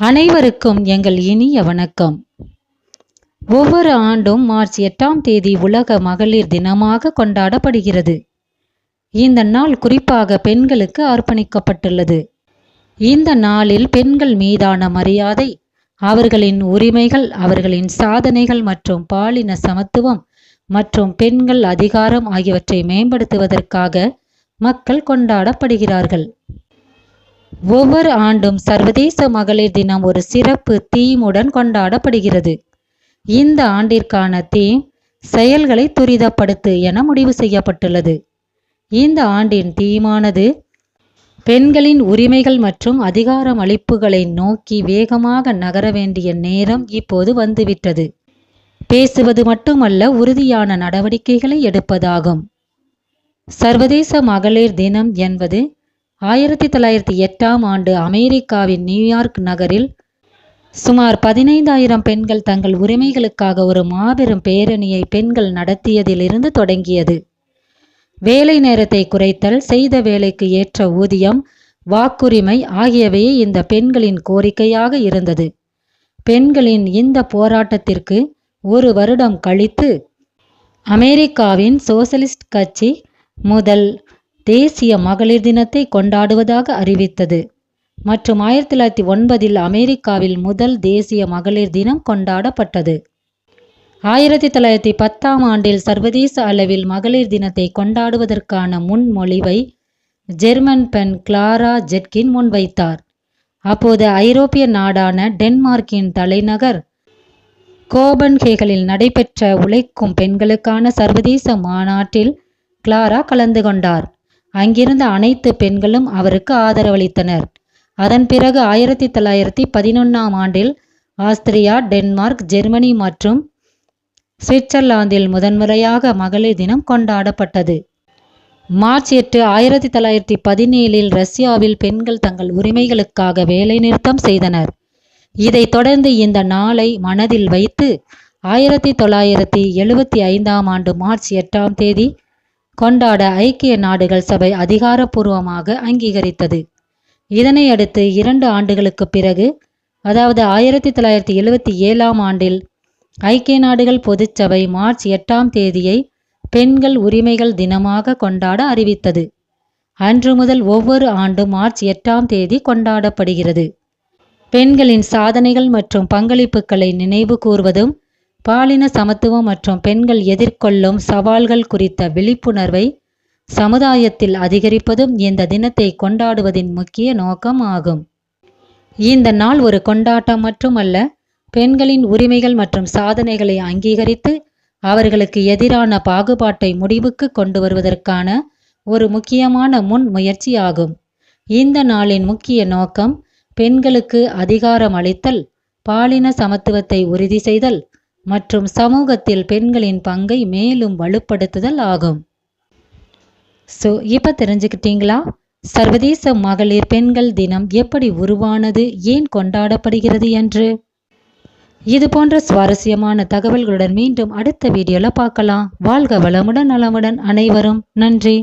அனைவருக்கும் எங்கள் இனிய வணக்கம். ஒவ்வொரு ஆண்டும் மார்ச் எட்டாம் தேதி உலக மகளிர் தினமாக கொண்டாடப்படுகிறது. இந்த நாள் குறிப்பாக பெண்களுக்கு அர்ப்பணிக்கப்பட்டுள்ளது. இந்த நாளில் பெண்கள் மீதான மரியாதை அவர்களின் உரிமைகள் அவர்களின் சாதனைகள் மற்றும் பாலின சமத்துவம் மற்றும் பெண்கள் அதிகாரம் ஆகியவற்றை மேம்படுத்துவதற்காக மக்கள் கொண்டாடப்படுகிறார்கள். ஒவ்வொரு ஆண்டும் சர்வதேச மகளிர் தினம் ஒரு சிறப்பு தீமுடன் கொண்டாடப்படுகிறது. இந்த ஆண்டிற்கான தீம் செயல்களை துரிதப்படுத்து என முடிவு செய்யப்பட்டுள்ளது. இந்த ஆண்டின் தீமானது பெண்களின் உரிமைகள் மற்றும் அதிகாரம் அளிப்புகளை நோக்கி வேகமாக நகர வேண்டிய நேரம் இப்போது வந்துவிட்டது. பேசுவது மட்டுமல்ல உறுதியான நடவடிக்கைகளை எடுப்பதாகும். சர்வதேச மகளிர் தினம் என்பது ஆயிரத்தி தொள்ளாயிரத்தி எட்டாம் ஆண்டு அமெரிக்காவின் நியூயார்க் நகரில் சுமார் பதினைந்தாயிரம் பெண்கள் தங்கள் உரிமைகளுக்காக ஒரு மாபெரும் பேரணியை பெண்கள் நடத்தியதிலிருந்து தொடங்கியது. வேலை நேரத்தை குறைத்தல் செய்த வேலைக்கு ஏற்ற ஊதியம் வாக்குரிமை ஆகியவையே இந்த பெண்களின் கோரிக்கையாக இருந்தது. பெண்களின் இந்த போராட்டத்திற்கு ஒரு வருடம் கழித்து அமெரிக்காவின் சோசலிஸ்ட் கட்சி முதல் தேசிய மகளிர் தினத்தை கொண்டாடுவதாக அறிவித்தது. மற்றும் ஆயிரத்தி தொள்ளாயிரத்தி ஒன்பதில் அமெரிக்காவில் முதல் தேசிய மகளிர் தினம் கொண்டாடப்பட்டது. ஆயிரத்தி தொள்ளாயிரத்தி பத்தாம் ஆண்டில் சர்வதேச அளவில் மகளிர் தினத்தை கொண்டாடுவதற்கான முன்மொழிவை ஜெர்மன் பெண் கிளாரா ஜெட்கின் முன்வைத்தார். அப்போது ஐரோப்பிய நாடான டென்மார்க்கின் தலைநகர் கோபன்ஹேகலில் நடைபெற்ற உழைக்கும் பெண்களுக்கான சர்வதேச மாநாட்டில் கிளாரா கலந்து கொண்டார். அங்கிருந்த அனைத்து பெண்களும் அவருக்கு ஆதரவளித்தனர். அதன் பிறகு ஆயிரத்தி தொள்ளாயிரத்தி பதினொன்றாம் ஆண்டில் ஆஸ்திரியா டென்மார்க் ஜெர்மனி மற்றும் சுவிட்சர்லாந்தில் முதன்முறையாக மகளிர் தினம் கொண்டாடப்பட்டது. மார்ச் எட்டு ஆயிரத்தி தொள்ளாயிரத்தி பதினேழில் ரஷ்யாவில் பெண்கள் தங்கள் உரிமைகளுக்காக வேலைநிறுத்தம் செய்தனர். இதைத் தொடர்ந்து இந்த நாளை மனதில் வைத்து ஆயிரத்தி தொள்ளாயிரத்தி எழுபத்தி ஐந்தாம் ஆண்டு மார்ச் எட்டாம் தேதி கொண்டாட ஐக்கிய நாடுகள் சபை அதிகாரப்பூர்வமாக அங்கீகரித்தது. இதனை அடுத்து இரண்டு ஆண்டுகளுக்கு பிறகு அதாவது ஆயிரத்தி தொள்ளாயிரத்தி எழுவத்தி ஏழாம் ஆண்டில் ஐக்கிய நாடுகள் பொதுச்சபை மார்ச் எட்டாம் தேதியை பெண்கள் உரிமைகள் தினமாக கொண்டாட அறிவித்தது. அன்று முதல் ஒவ்வொரு ஆண்டும் மார்ச் எட்டாம் தேதி கொண்டாடப்படுகிறது. பெண்களின் சாதனைகள் மற்றும் பங்களிப்புகளை நினைவு கூறுவதும் பாலின சமத்துவம் மற்றும் பெண்கள் எதிர்கொள்ளும் சவால்கள் குறித்த விழிப்புணர்வை சமுதாயத்தில் அதிகரிப்பதும் இந்த தினத்தை கொண்டாடுவதின் முக்கிய நோக்கம் ஆகும். இந்த நாள் ஒரு கொண்டாட்டம் மட்டுமல்ல பெண்களின் உரிமைகள் மற்றும் சாதனைகளை அங்கீகரித்து அவர்களுக்கு எதிரான பாகுபாட்டை முடிவுக்கு கொண்டு வருவதற்கான ஒரு முக்கியமான முன் முயற்சியாகும். இந்த நாளின் முக்கிய நோக்கம் பெண்களுக்கு அதிகாரம் அளித்தல் பாலின சமத்துவத்தை உறுதி செய்தல் மற்றும் சமூகத்தில் பெண்களின் பங்கை மேலும் வலுப்படுத்துதல் ஆகும். ஸோ இப்போ தெரிஞ்சுக்கிட்டீங்களா? சர்வதேச மகளிர் பெண்கள் தினம் எப்படி உருவானது ஏன் கொண்டாடப்படுகிறது என்று? இது போன்ற சுவாரஸ்யமான தகவல்களுடன் மீண்டும் அடுத்த வீடியோவில் பார்க்கலாம். வாழ்க வளமுடன் நலமுடன் அனைவரும். நன்றி.